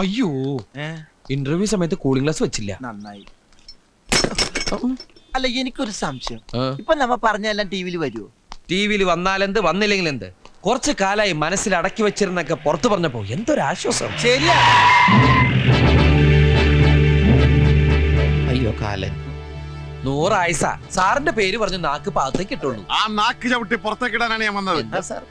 അയ്യോ. ഇന്റർവ്യൂ സമയത്ത് cooling glass വെച്ചില്ല. നന്നായി. അല്ല എനിക്കൊരു സംശയം. ഇപ്പൊ നമ്മ പറഞ്ഞെല്ലാം ടി വിയിൽ വരുമോ ടി വിയിൽ വന്നാലെന്ത് വന്നില്ലെങ്കിൽ എന്ത് കുറച്ച് കാലായി മനസ്സിൽ അടക്കി വെച്ചിരുന്നൊക്കെ പുറത്തു പറഞ്ഞപ്പോ എന്തൊരു ആശ്വാസം ശരിയാ. അയ്യോ കാലൻ. നൂറായുസ സാറിന്റെ പേര് പറഞ്ഞ് നാക്ക് പാകത്തേക്ക് ഇട്ടുള്ളൂ. ആ നാക്ക് ചവിട്ടി പുറത്തേക്ക് ഇടാനാണ് ഞാൻ വന്നത്. എന്താ സാർ?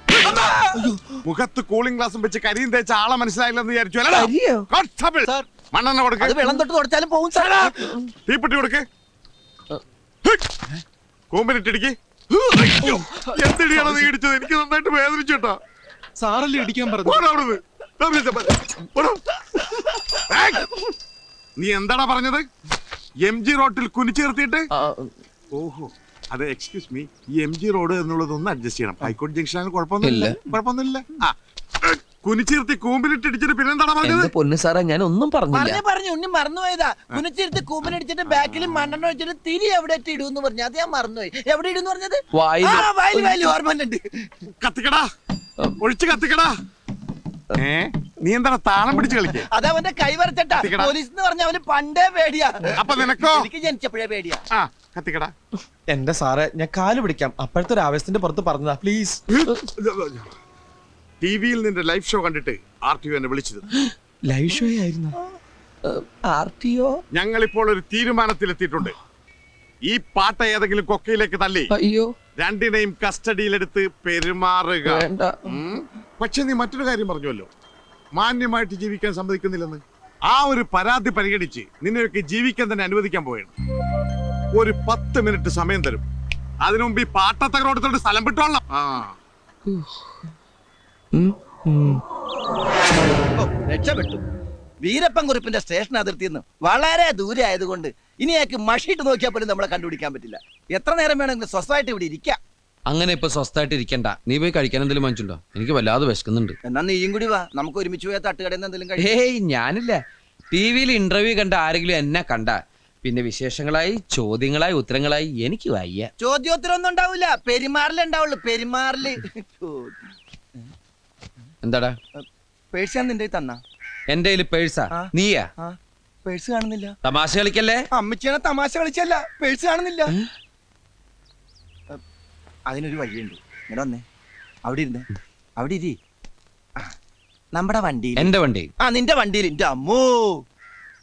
മുഖത്ത് കൂളിംഗ് ഗ്ലാസും വെച്ച് കരിയും തേച്ച ആളെ മനസ്സിലായില്ലെന്ന് വിചാരിച്ചു. അല്ലടാ? കരിയോ? Constable sir. മണ്ണെണ്ണ കൊടുക്ക്. അത് വെള്ളം തൊട്ട് തുടച്ചാലും പോകും സാർ. തീപ്പെട്ടി കൊടുക്ക്. കൂമ്പിനിട്ടിടിക്ക് എന്തിടിയാണ് നീ ഇടിച്ചത്? എനിക്ക് നന്നായിട്ട് വേദനിച്ചു കേട്ടോ. സാറല്ലേ ഇടിക്കാൻ പറഞ്ഞു പോടാ അവിടുന്ന്. ദാ വിളിച്ച. പോടാ. ഏയ്! നീ എന്താടാ പറഞ്ഞത്? എം ജി റോട്ടിൽ കുനിച്ചു നിർത്തിയിട്ട്? ഓഹോ. അതെ എക്സ്ക്യൂസ് മീ ഈ എം ജി റോഡ് എന്നുള്ളത് ഒന്ന് അഡ്ജസ്റ്റ് ചെയ്യണം ഹൈക്കോടതി ജംഗ്ഷനാണ് കുഴപ്പമൊന്നുമില്ല. കുഴപ്പമൊന്നുമില്ല. ആ. കുനിച്ചിരുത്തി കൂമ്പിലിട്ടിടിച്ചിട്ട് ഇടിച്ചിട്ട് പിന്നെന്താടാ പറഞ്ഞത് പൊന്നു സാറേ ഞാൻ ഒന്നും പറഞ്ഞില്ല. പറഞ്ഞു പറഞ്ഞു ഉണ്ണി മറന്നുപോയതാ. കുനിച്ചിരുത്തി കൂമ്പിലിടിച്ചിട്ട് ബാക്കിൽ മണ്ണെണ്ണ വെച്ചിട്ട് തിരി എവിടെ എന്ന് പറഞ്ഞു. അത് ഞാൻ മറന്നുപോയി. എവിടെ ഇടൂന്ന് പറഞ്ഞത്? വായിൽ. വായിൽ വായിൽ ഓർമ്മ ഉണ്ട് കത്തിക്കടാ. ഒഴിച്ച് കത്തിക്കടാ. ഏ? നീ എന്താണ് താളം പിടിച്ച് കളിക്കേ? അത് അവന്റെ കൈവരച്ചട്ടാ കത്തിക്കടാ. പോലീസ് എന്ന് പറഞ്ഞ അവന് പണ്ടേ പേടിയാ. അപ്പൊ നിനക്കോ? എനിക്ക് ജനിച്ചപ്പോഴേ പേടിയാ. ആ കത്തിക്കടാ. എന്റെ സാറേ ഞാൻ കാൽ പിടിക്കാം. അപ്പോഴത്തെ ഒരു ആവേശത്തിന്റെ പുറത്ത് പറഞ്ഞതാ. പ്ലീസ് ടി വിയിൽ നിന്റെ ലൈവ് ഷോ കണ്ടിട്ട് ആർ ടി എന്നെ വിളിച്ചത്. ലൈവ് ഷോ ആയിരുന്നു. R T O? ഞങ്ങൾ ഇപ്പോൾ ഒരു തീരുമാനത്തിലെത്തിയിട്ടുണ്ട്. ഈ പാട്ട ഏതെങ്കിലും കൊക്കയിലേക്ക് തള്ളി. അയ്യോ. രണ്ടിനെയും കസ്റ്റഡിയിലെടുത്ത് പെരുമാറുക. വേണ്ട. ഉം. പക്ഷെ നീ മറ്റൊരു കാര്യം പറഞ്ഞുവല്ലോ. മാന്യമായിട്ട് ജീവിക്കാൻ സമ്മതിക്കുന്നില്ലെന്ന്. ആ ഒരു പരാതി പരിഗണിച്ച് നിന്നെയൊക്കെ ജീവിക്കാൻ തന്നെ അനുവദിക്കാൻ പോവുകയാണ്. ഒരു പത്ത് മിനിറ്റ് സമയം തരും. അതിനു മുമ്പ് ഈ പാട്ടത്തകരോടത്തോട് സ്ഥലം വിട്ടോളാം ആ. ഓ, രക്ഷപ്പെട്ടു. വീരപ്പൻ കുറിപ്പിന്റെ സ്റ്റേഷൻ അതിർത്തിയിൽ നിന്ന് വളരെ ദൂരെ ആയതുകൊണ്ട് ഇനി അയാൾക്ക് മഷിയിട്ട് നോക്കിയാൽ പോലും നമ്മളെ കണ്ടുപിടിക്കാൻ പറ്റില്ല. എത്ര നേരം വേണമെങ്കിലും സ്വസ്ഥമായിട്ട് ഇവിടെ ഇരിക്കാം. അങ്ങനെ ഇപ്പൊ സ്വസ്ഥായിട്ട് ഇരിക്കണ്ട. നീ പോയി കഴിക്കാൻ എന്തെങ്കിലും വാങ്ങിച്ചുണ്ടോ എനിക്ക് വല്ലാതെ വിശക്കുന്നുണ്ട്. എന്നാ നീയും കൂടി വാ. നമുക്ക് ഒരുമിച്ച് പോയാൽ തട്ടുകടയിൽ എന്തെങ്കിലും കഴിക്കാം. ഹേയ് ഞാനില്ല. ടി വിയിൽ ഇന്റർവ്യൂ കണ്ട ആരെങ്കിലും എന്നെ കണ്ട. പിന്നെ വിശേഷങ്ങളായി ചോദ്യങ്ങളായി ഉത്തരങ്ങളായി എനിക്ക് വയ്യ. ചോദ്യോത്തരം ഒന്നും ഉണ്ടാവില്ല പെരുമാറിൽ ഉണ്ടാവുള്ളൂ. പെരുമാറിൽ. എന്താടാ? പേഴ്സ് ഞാൻ നിന്റെ തന്ന? എന്റെ കയ്യിൽ പേഴ്സാ? ആ. നീയാ? പേഴ്സ് കാണുന്നില്ല. തമാശ കളിക്കല്ലേ? അമ്മച്ചിയാണ് തമാശ കളിച്ചല്ല പേഴ്സ് കാണുന്നില്ല. അതിനൊരു വഴിയുണ്ട്. ഇങ്ങനെ വന്നേ. അവിടെ ഇരുന്നേ. അവിടെ ഇരി. ആ, നമ്മുടെ വണ്ടിയിൽ. എന്റെ വണ്ടി. ആ നിന്റെ വണ്ടിയിൽ. എന്റെ അമ്മോ.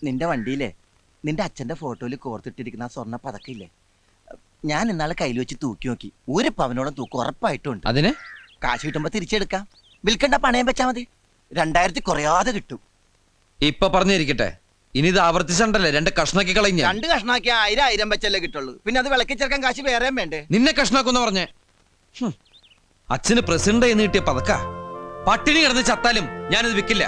നിന്റെ വണ്ടിയിലെ. നിന്റെ അച്ഛന്റെ ഫോട്ടോയിൽ കോർത്തിട്ടിരിക്കുന്ന ആ സ്വർണ പതക്കില്ലേ? ഞാൻ ഇന്നാളെ കയ്യിൽ വെച്ച് തൂക്കി നോക്കി. ഒരു പവനോളം തൂക്കം ഉറപ്പായിട്ടുണ്ട്. അതിന്? കാശ് കിട്ടുമ്പോ തിരിച്ചെടുക്കാം. വിൽക്കണ്ട പണയം വെച്ചാ മതി. രണ്ടായിരത്തി കുറയാതെ കിട്ടും. ഇപ്പൊ പറഞ്ഞിരിക്കട്ടെ. ഇനി ഇത് ആവർത്തിച്ചണ്ടല്ലേ? രണ്ട് കഷ്ണാക്കി കളഞ്ഞ രണ്ട് കഷ്ണാക്കി ആയിരം ആയിരം വെച്ചല്ലേ കിട്ടുള്ളൂ. പിന്നെ അത് വിളക്കി ചേർക്കാൻ കാശ് വേറെയും വേണ്ടേ? നിന്നെ കഷ്ണാക്കുന്ന പറഞ്ഞേ. അച്ഛന് പ്രസിഡന്റ് എന്ന് കിട്ടിയ പതക്ക. പട്ടിണി കിടന്ന് ചത്താലും ഞാനിത് വിൽക്കില്ല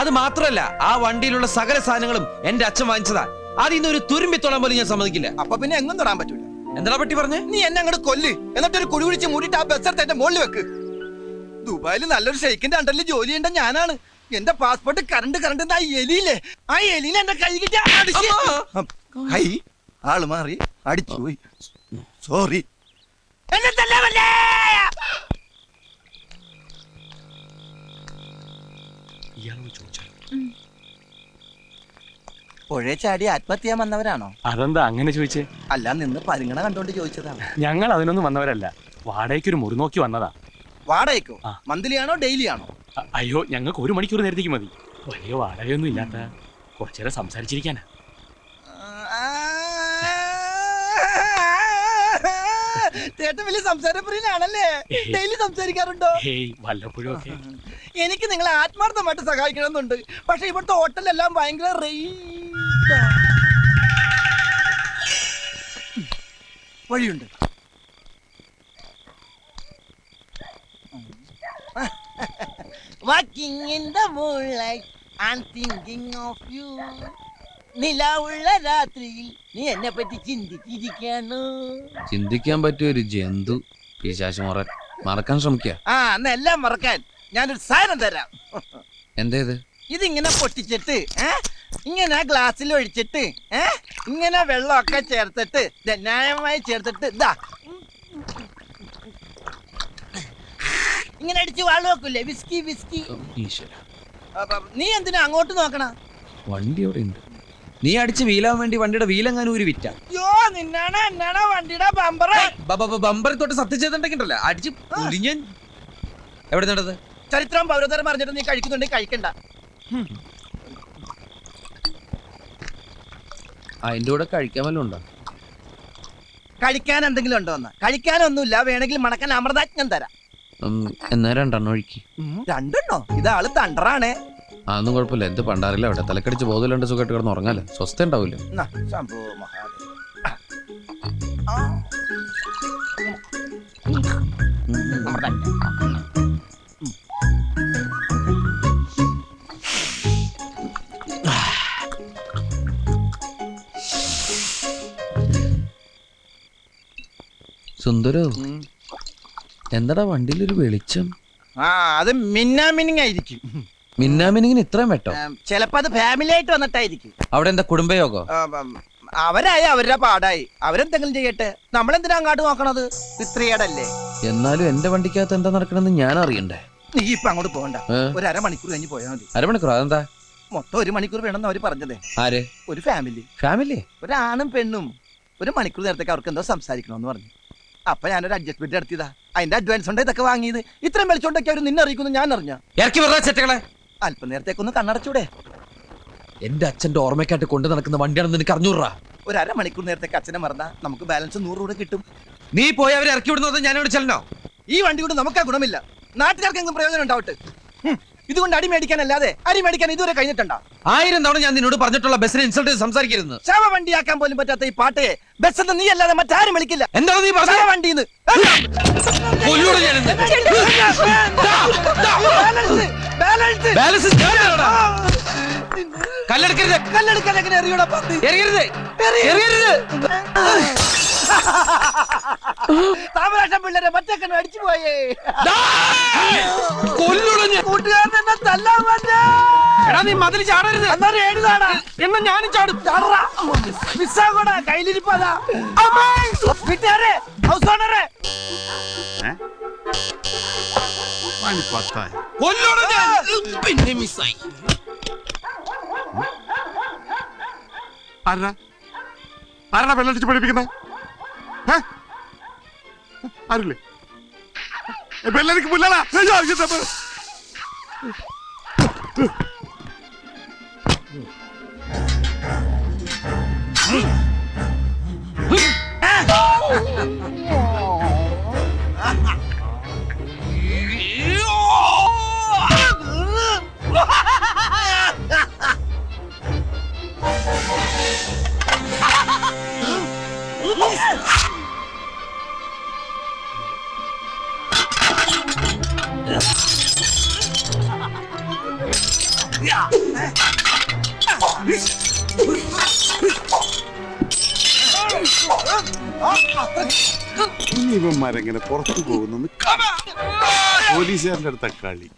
അത് മാത്രല്ല ആ വണ്ടിയിലുള്ള സകല സാധനങ്ങളും എന്റെ അച്ഛൻ വാങ്ങിച്ചതാ. അതിൽ നിന്ന് ഒരു തുരുമ്പി തൊടാൻ പോലും ഞാൻ സമ്മതിക്കില്ല. അപ്പൊ പിന്നെ എങ്ങും തൊടാൻ പറ്റൂല. എന്താ പറ്റി പറഞ്ഞു? നീ എന്നെ അങ്ങോട്ട് കൊല്ല്. എന്നിട്ട് ഒരു കുഴി കുടിച്ച് മൂടിയിട്ട് ആ ബസ് എടുത്ത് എന്റെ മുകളിൽ വെക്ക്. ദുബായിൽ നല്ലൊരു ഷെയ്ക്കിന്റെ അണ്ടറിൽ ജോലി ചെയ്യേണ്ട ഞാനാണ്. എന്റെ പാസ്പോർട്ട് കറണ്ട് കറണ്ട് ആ എലിയില്ലേ? ആ എലിനെ എന്റെ കൈ കിട്ടിയ കൈ. ആൾ മാറി. അടിച്ചു പോയി. സോറി എന്നെ തല്ലാമല്ലേ പുഴയെ ചാടി ആത്മഹത്യ ചെയ്യാൻ വന്നവരാണോ? അതെന്താ അങ്ങനെ ചോദിച്ചേ? അല്ല നിന്ന് പരിഗണ കണ്ടോണ്ട് ചോദിച്ചതാണ്. ഞങ്ങൾ അതിനൊന്നും വന്നവരല്ല. വാടകയ്ക്ക് ഒരു മുറി നോക്കി വന്നതാ. വാടകയ്ക്കോ. ആ. മന്ത്ലി ആണോ ഡെയിലി ആണോ അ- അയ്യോ ഞങ്ങൾക്ക് ഒരു മണിക്കൂർ നേരത്തേക്ക് മതി. വലിയ വാടകയൊന്നും ഇല്ലാത്ത കുറച്ചേരം സംസാരിച്ചിരിക്കാനാ. ചേട്ടൻ വലിയ സംസാരപ്രിയനാണല്ലേ? ഏയ്. ഡെയിലി സംസാരിക്കാറുണ്ടോ? ഹേയ് വല്ലപ്പോഴും ഒക്കെ എനിക്ക് നിങ്ങളെ ആത്മാർത്ഥമായിട്ട് സഹായിക്കണമെന്നുണ്ട്. പക്ഷെ ഇവിടുത്തെ ഹോട്ടലെല്ലാം ഭയങ്കര റേറ്റ് വഴിയുണ്ട്. Walking in the moonlight I'm thinking of you നിലാവുള്ള രാത്രിയിൽ നീ എന്നെ പറ്റി ചിന്തിച്ചിരിക്കുന്നു ചിന്തിക്കാൻ പറ്റിയ ഒരു ജന്തു പിശാശ് മറ മറക്കാൻ ശ്രമിക്ക. ആ എന്നാ എല്ലാം മറക്കാൻ. ഞാനൊരു സാധനം തരാം. എന്തേത്? ഇതിങ്ങനെ പൊട്ടിച്ചിട്ട് ഏ? ഇങ്ങനെ ഗ്ലാസ്സിൽ ഒഴിച്ചിട്ട് ഏ? ഇങ്ങനെ വെള്ളമൊക്കെ ചേർത്തിട്ട് ന്യായമായി ചേർത്തിട്ട് ഇതാ ഇങ്ങനെ അടിച്ച് വാൾ വെക്കൂലേ? Whisky whisky. ഈശ്വര. അപ്പൊ നീ എന്തിനാ അങ്ങോട്ട് നോക്കണ? വണ്ടി അവിടെ ഉണ്ട്. നീ അടിച്ച് വീലാൻ വേണ്ടി വണ്ടിയുടെ വീലെങ്ങാനും ഒരു വിറ്റ. യോ നിന്നാണ് എന്നാണ് വണ്ടിയുടെ ബമ്പറ് ബമ്പറിൽ തൊട്ട് സത്യം ചെയ്തിട്ടുണ്ടല്ലോ അടിച്ച് പുലിഞ്ഞൻ എവിടെ നടന്നത്? ചരിത്രം പൗരതരം പറഞ്ഞിട്ട് നീ കഴിക്കുന്നുണ്ടെങ്കിൽ കഴിക്കണ്ട. അതിന്റെ കൂടെ കഴിക്കാൻ വല്ലതും ഉണ്ടോ? കഴിക്കാൻ എന്തെങ്കിലും ഉണ്ടോ എന്ന്? കഴിക്കാനൊന്നുമില്ല. വേണമെങ്കിൽ മണക്കാൻ അമൃതാജ്ഞം തരാം. എന്നാ രണ്ടെണ്ണം ഒഴുക്കി. രണ്ടെണ്ണോ? ഇതാൾ തണ്ടറാണേ. അതൊന്നും കുഴപ്പമില്ല. എന്ത് പണ്ടാറില്ല. അവിടെ തലക്കടിച്ച് ബോധമില്ലാണ്ട് സുഖമായിട്ട് കിടന്ന് ഉറങ്ങാല്ലേ? സ്വസ്ഥ ഉണ്ടാവില്ല. സുന്ദരോ? ഉം. വണ്ടിയിൽ ഒരു വെളിച്ചം? ആ അത് മിന്നാമിനിങ് ആയിരിക്കും. മിന്നാമിനിങ്ങിന് ഇത്രയും വെട്ടോ? ചിലപ്പോ അത് ഫാമിലി ആയിട്ട് വന്നിട്ടായിരിക്കും. അവിടെ എന്താ കുടുംബയോഗോ? ആ, ഉം, അവരായി അവരുടെ പാടായി. അവരെന്തെങ്കിലും ചെയ്യട്ടെ? നമ്മളെന്തിനാ അങ്ങോട്ട് നോക്കണത്? ഇത്രയേടല്ലേ. എന്നാലും എന്റെ വണ്ടിക്കകത്ത് എന്താ നടക്കണെന്ന് ഞാൻ അറിയണ്ടേ. നീ ഇപ്പൊ അങ്ങോട്ട് പോകണ്ട. ഏ? ഒരു അരമണിക്കൂർ കഴിഞ്ഞ് പോയാൽ മതി. അരമണിക്കൂർ അതെന്താ? മൊത്തം ഒരു മണിക്കൂർ വേണമെന്ന് അവർ പറഞ്ഞതേ. ആര്? ഒരു ഫാമിലി ഫാമിലി ഒരാണും പെണ്ണും. ഒരു മണിക്കൂർ നേരത്തേക്ക് അവർക്ക് എന്തോ സംസാരിക്കണമെന്ന് പറഞ്ഞു. അപ്പൊ ഞാനൊരു അഡ്ജസ്റ്റ്മെന്റ് നടത്തിയതാ. അതിന്റെ അഡ്വാൻസ് ഉണ്ട് ഇതൊക്കെ വാങ്ങിയത്? ഇത്രയും വെളിച്ചോണ്ടൊക്കെ അവർ നിന്നെ അറിയിക്കുന്നു ഞാൻ അറിഞ്ഞ. ഇറക്കി വെറുതെ ചെറ്റകളെ. അല്പം നേരത്തേക്കൊന്ന് കണ്ണടച്ചൂടെ. എന്റെ അച്ഛന്റെ ഓർമ്മയ്ക്കായിട്ട് കൊണ്ടു നടക്കുന്ന വണ്ടിയാണെന്ന് നിനക്ക് അറിഞ്ഞൂറാ ഒരു അരമണിക്കൂർ നേരത്തേക്ക് അച്ഛനെ മറന്നാ നമുക്ക് ബാലൻസ് നൂറ് രൂപ കിട്ടും. നീ പോയി അവരെ ഇറക്കി വിടുന്നത് ഞാനോട് ചെല്ലണോ? ഈ വണ്ടി കൊണ്ട് നമുക്ക് ആ ഗുണമില്ല. നാട്ടുകാർക്കെങ്കിലും പ്രയോജനം ഉണ്ടാവട്ടെ. ഇതുകൊണ്ട് അടി മേടിക്കാനല്ലാതെ അരി മേടിക്കാൻ ഇതുവരെ കഴിഞ്ഞിട്ടുണ്ടോ? ആയിരം തവണ ഞാൻ നിന്നോട് പറഞ്ഞിട്ടുള്ള ബസ്സിനെ ഇൻസൾട്ട് ചെയ്ത് സംസാരിക്കരുത്. ശവ വണ്ടിയാക്കാൻ പോലും പറ്റാത്ത ഈ പാട്ടയെ ബസ് എന്ന് നീ അല്ലാതെ മറ്റാരും വിളിക്കില്ല. എന്താ നീ ശവ പറഞ്ഞത് വണ്ടിന്ന് കൊല്ലൂടെ ഞാനിന്ന്. ബാലൻസ്. ബാലൻസ്. ഞാനാണെടാ. കല്ലെടുക്കരുത്. കല്ലെടുക്കാൻ എങ്ങനെ എറിയൂടാ പന്ത് എറിയരുത്. എറിയരുത്. താമരാക്ഷം പിള്ളേരെ മറ്റേ അടിച്ചു പോയേ. ദാ! കൊല്ലൂടെ കൂട്ടുകാരൻ എന്നെ തല്ലാൻ വന്നേ. എടാ നീ മതിൽ ചാടരുത്. എന്നാ എഴുതാടാ. എന്നാ ഞാനും ചാടും. ചാടറാ മിസ്സാകൂടാ കയ്യിലിരിപ്പതാ. വീട്ടുകാരെ ഹൗസ് ഓണറെ പിന്നെ മിസ്സായി. ആരാ? ആരാ വെള്ളടിച്ച് പഠിപ്പിക്കുന്നത് ആരില്ലേ? ബെല്ലടിക്ക് പുല്ലടാ. അയ്യോ, ഇവന്മാരെങ്ങനെ പുറത്തു പോകുന്നു പോലീസുകാരുടെ അടുത്ത കളി.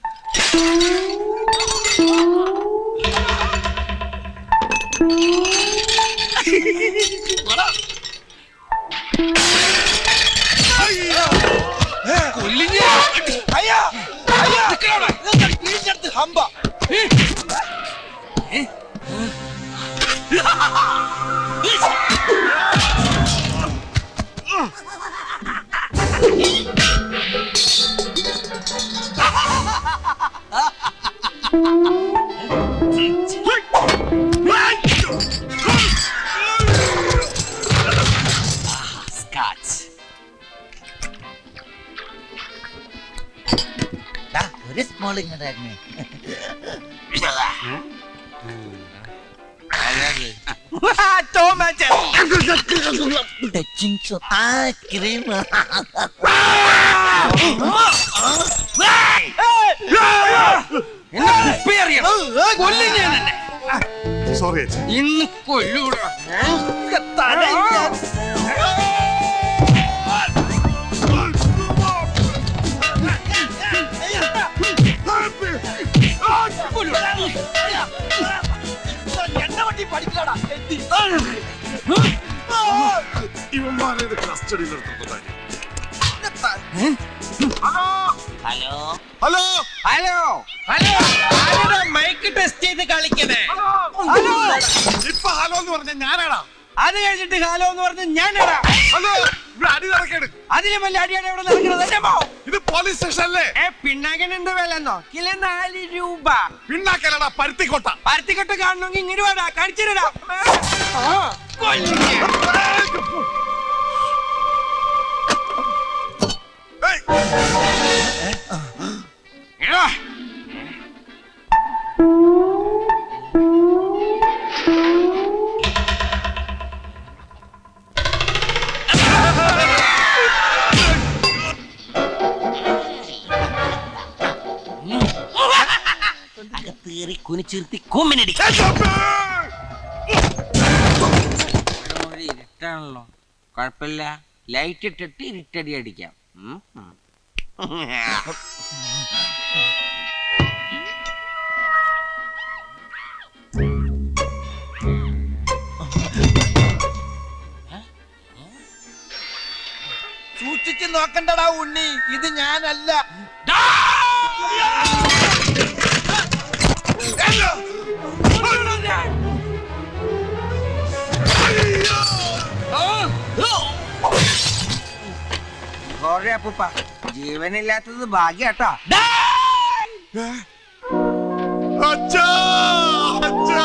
അയ്യോ. ഒരു സ്മോൾ ഇങ്ങനെ ടച്ചിങ് ആ ക്രീം സോറി അച്ഛൻ ഇന്ന് കൊല്ലൂടാ ഇവന്മാരെ കസ്റ്റഡിയിൽ എടുത്തിട്ടുണ്ടായി ഞാനാടാ അത് കഴിഞ്ഞിട്ട് ഹലോ എന്ന് പറഞ്ഞ് ഞാനാടാ. അടി നടക്കേട് അതിലും വലിയ അടിയാണ് ഇവിടെ നടക്കുന്നത്. എന്റെ മോ. ഇത് പോലീസ് സ്റ്റേഷൻ അല്ലേ ഏ പിണ്ണാക്കൻ എന്ത് വിലന്നോ? കിലോ നാല് രൂപ. പിന്നാക്കലടാ പരുത്തിക്കോട്ട. പരുത്തിക്കെട്ട് കാണണമെങ്കിൽ ഇങ്ങനെ വേടാ. കാണിച്ചിരടാ ഏയ്, കുനിച്ചിരുത്തി കൂമ്പിനടിക്കും ഇരുട്ടാണല്ലോ. കുഴപ്പമില്ല. ലൈറ്റ് ഇട്ടിട്ട് ഇരുട്ടടി അടിക്കാം. സൂക്ഷിച്ച് നോക്കണ്ടടാ ഉണ്ണി. ഇത് ഞാനല്ല. സോറി അപ്പൂപ്പ. ജീവനില്ലാത്തത് ഭാഗ്യാട്ടാ. അച്ഛാ, അച്ഛാ.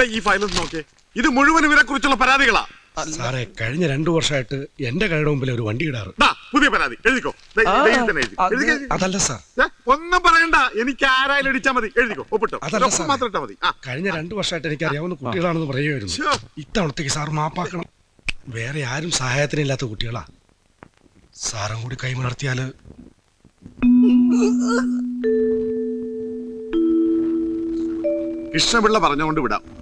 ഈ ഫയലൊന്ന് നോക്കേ ഇത് മുഴുവൻ ഇവരെ കുറിച്ചുള്ള പരാതികളാ. സാറേ കഴിഞ്ഞ രണ്ടു വർഷമായിട്ട് എന്റെ കടയുടെ മുമ്പിൽ ഒരു വണ്ടി ഇടാറ്. പുതിയ പരാതി. എഴുതിക്കോ. അതല്ല സാർ. ഒന്നും പറയണ്ട. എനിക്ക് ആരായാലും ഇടിച്ചാ മതി. എഴുതിക്കോ. ഒപ്പിട്ടോ. അതല്ല മാത്രം ഇട്ടാ മതി. കഴിഞ്ഞ രണ്ടു വർഷമായിട്ട് എനിക്ക് അറിയാവുന്ന കുട്ടികളാണെന്ന് പറയുമായിരുന്നു. ഇത്തവണത്തേക്ക് സാർ മാപ്പാക്കണം. വേറെ ആരും സഹായത്തിനില്ലാത്ത കുട്ടികളാ. സാറും കൂടി കൈമലർത്തിയാൽ കൃഷ്ണപിള്ള പറഞ്ഞുകൊണ്ട് വിടാം.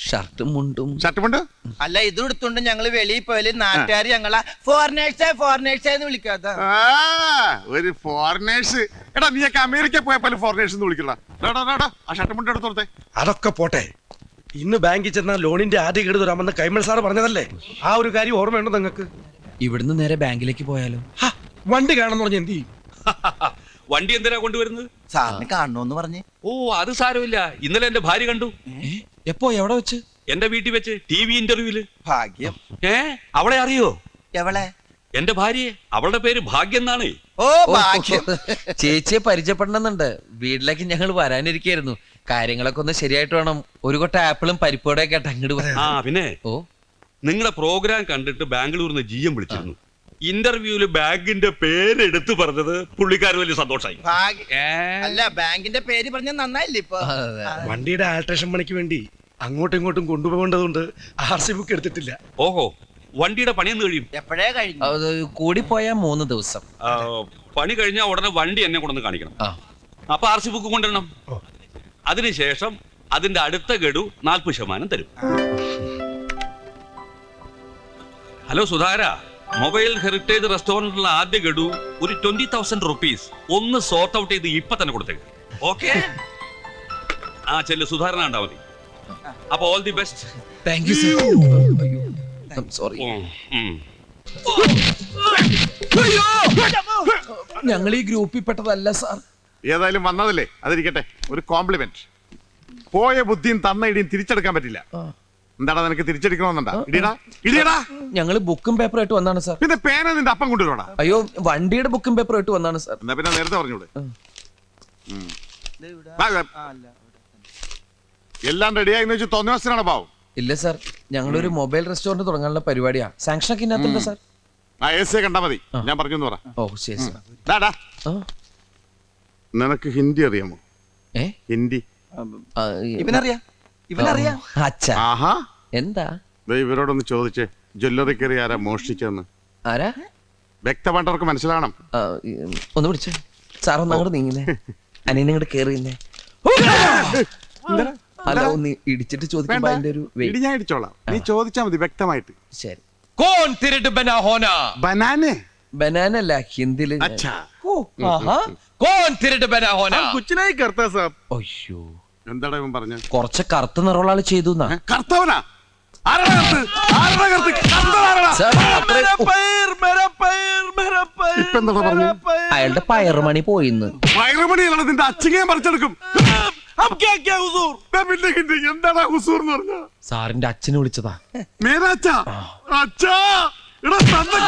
ഷർട്ടും മുണ്ടും. ഷർട്ടുമുണ്ട് അല്ല ഇത് എടുത്തോണ്ട് ഞങ്ങൾ വെളിയിൽ പോയാൽ നാട്ടുകാർ ഞങ്ങളെ ഫോറിനേഴ്സേ ഫോറിനേഴ്സേ എന്ന് വിളിക്കാത്ത ആ, ഒരു ഫോറിനേഴ്സ് എടാ നീയൊക്കെ അമേരിക്ക പോയപ്പോൾ ഫോറിനേഴ്സ് എന്ന് ആ എടുത്തോളത്തെ അതൊക്കെ പോട്ടെ. ഇന്ന് ബാങ്കിൽ ചെന്ന ലോണിന്റെ ആദ്യ കേട് തരാമെന്ന് കൈമൾ സാറ് പറഞ്ഞതല്ലേ? ആ ഒരു കാര്യം ഓർമ്മയുണ്ടോ നിങ്ങൾക്ക്? ഇവിടുന്ന് നേരെ ബാങ്കിലേക്ക് പോയാലോ? ഹാ, വണ്ടി കാണാന്ന് പറഞ്ഞ എന്ത് ചെയ്യും? വണ്ടി എന്തിനാ കൊണ്ടുവരുന്നത്? സാറിന് കാണണോന്ന് പറഞ്ഞേ. ഓ അത് സാരമില്ല. ഇന്നലെ എന്റെ ഭാര്യ കണ്ടു? എപ്പോ എവിടെ വെച്ച്? എന്റെ വീട്ടിൽ വെച്ച് ടി വി ഇന്റർവ്യൂൽ ഭാഗ്യം. ഏ? അവളെ അറിയോ? എവളെ? എന്റെ ഭാര്യയെ. അവളുടെ പേര് ഭാഗ്യം എന്നാണ്. ഓ ഭാഗ്യം. ചേച്ചിയെ പരിചയപ്പെടണമെന്നുണ്ട്. വീട്ടിലേക്ക് ഞങ്ങൾ വരാനിരിക്കായിരുന്നു. കാര്യങ്ങളൊക്കെ ഒന്ന് ശരിയായിട്ട് വേണം. ഒരു കൊട്ട ആപ്പിളും പരിപ്പോടെ ഒക്കെ അങ്ങോട്ട് വരാൻ. ആ പിന്നെ ഓ. നിങ്ങളുടെ പ്രോഗ്രാം കണ്ടിട്ട് ബാംഗ്ലൂരിൽ നിന്ന് ജി എം വിളിച്ചിരുന്നു. ഇന്റർവ്യൂൽ ബാങ്കിന്റെ പേര് എടുത്തു പറഞ്ഞത് പുള്ളിക്കാർ വലിയ സന്തോഷമായി ഭാഗ്യം അല്ല ബാങ്കിന്റെ പേര് പറഞ്ഞ നന്നായില്ലേ ഇപ്പൊ? വണ്ടിയുടെ ആൾട്രേഷൻ പണിക്ക് വേണ്ടി അങ്ങോട്ടും ഇങ്ങോട്ടും കൊണ്ടുപോകേണ്ടതുകൊണ്ട് ആർ സി ബുക്ക് എടുത്തിട്ടില്ല. ഓഹോ വണ്ടിയുടെ പണിയെന്ന് കഴിയും. എപ്പോഴേ കഴിഞ്ഞു? കൂടി കൂടിപ്പോയാ മൂന്ന് ദിവസം. ആ, പണി കഴിഞ്ഞാൽ ഉടനെ വണ്ടി എന്നെ കൊണ്ടൊന്ന് കാണിക്കണം. ആ. അപ്പൊ ആർ സി ബുക്ക് കൊണ്ടുവരണം. ഓ. അതിനുശേഷം അതിന്റെ അടുത്ത ഗഡു നാൽപ്പത് ശതമാനം തരും. ഹലോ സുധാര. മൊബൈൽ ഹെറിറ്റേജ് റെസ്റ്റോറന്റിലുള്ള ആദ്യ ഗഡു ഒരു ട്വന്റി തൗസൻഡ് റുപ്പീസ് ഒന്ന് സോർട്ട് ഔട്ട് ചെയ്ത് ഇപ്പൊ തന്നെ കൊടുത്തേക്ക്. ഓക്കെ ആ ചെല്ലു സുധാരണ ഉണ്ടാ മതി. അപ്പൊ all the best thank you sir sorry ഞങ്ങൾ ഈ ഗ്രൂപ്പിൽ പെട്ടതല്ല സാർ ഏതായാലും വന്നതല്ലേ? അതിരിക്കട്ടെ. ഒരു കോംപ്ലിമെന്റ് പോയ ബുദ്ധിയും തന്ന ഇടിയും തിരിച്ചെടുക്കാൻ പറ്റില്ല. എന്താടാ നിനക്ക് തിരിച്ചെടുക്കണമെന്നുണ്ടാ? ഇടിയടാ ഇടിയടാ. ഞങ്ങൾ ബുക്കും പേപ്പറും ആയിട്ട് വന്നാണ് സാർ. പിന്നെ പേന നിന്റെ അപ്പം കൊണ്ടുവരണോ അയ്യോ വണ്ടിയുടെ ബുക്കും പേപ്പറും ആയിട്ട് വന്നാണ് സാർ. എന്നാ പിന്നെ നേരത്തെ പറഞ്ഞൂടെ എല്ലാം റെഡി ആയി എല്ലാം റെഡിയായി വെച്ച് തോന്നിയാണോ പാവം? ഇല്ല സാർ ഞങ്ങളൊരു മൊബൈൽ റെസ്റ്റോറന്റ് തുടങ്ങാനുള്ള പരിപാടിയാ. സാങ്ഷൻ ഒക്കെ ഇന്നത്തുണ്ട് സാർ? ആ എ സി കണ്ടാ മതി. ഞാൻ പറഞ്ഞു എന്ന് പറ. ഓ ശരി സാർ. നിനക്ക് ഹിന്ദി അറിയാമോ? ഹിന്ദി. ഇവനറിയാ. ഇവനറിയാം. അച്ഛാ. ആഹാ. എന്താ? ദേ ഇവരോടൊന്ന് ചോദിച്ചേ. ജ്വല്ലറി കയറി ആരാ മോഷ്ടിച്ചെന്ന്? ആരാ? വ്യക്തമായിട്ടവർക്ക് മനസ്സിലാണോ ആ, ഈ, ഒന്ന് പിടിച്ചേ. സാർ ഒന്ന് അങ്ങോട്ട് നീങ്ങില്ലേ അനിയനെ ഇങ്ങോട്ട് കേറിയില്ലേ അല്ല ഒന്ന് ഇടിച്ചിട്ട് ചോദിക്കുമ്പോ അതിന്റെ ഒരു weight. ഇടി ഞാൻ ഇടിച്ചോളാം. നീ ചോദിച്ചാ മതി വ്യക്തമായിട്ട്. ശരി. കോൺ തിരട്ട് ബനാ ഹോന ബനാനെ. ബനാന അല്ല ഹിന്ദിയിൽ ഞാൻ- അച്ഛാ. ഓ, ആഹാ. കോൺ തിരട്ട് ബനാ ഹോന കുച്ചിനായി കർത്താ സാബ്. അയ്യോ. എന്താടാ ഇവൻ പറഞ്ഞ? കുറച്ച് കറുത്ത നിറമുള്ള ആൾ ചെയ്തു എന്നാ കർത്തവനാ ആരാടാ കർത്ത് ആരാടാ കർത്ത് കർത്തനാരാടാ സാർ അത്രയും ഉ, ഇപ്പൊ എന്താ പറഞ്ഞു? അയാളുടെ പയറുമണി പോയിന്ന്. വയറുമണിയിലാണ് നിന്റെ അച്ഛനെയും പറിച്ചെടുക്കും. ദാ പിന്നെ ഹിന്ദി എന്താടാ ഹുസൂർ എന്ന് പറഞ്ഞ സാറിന്റെ അച്ഛനെ വിളിച്ചതാ. മേരാച്ചാ അച്ഛാ! എടാ തന്നെ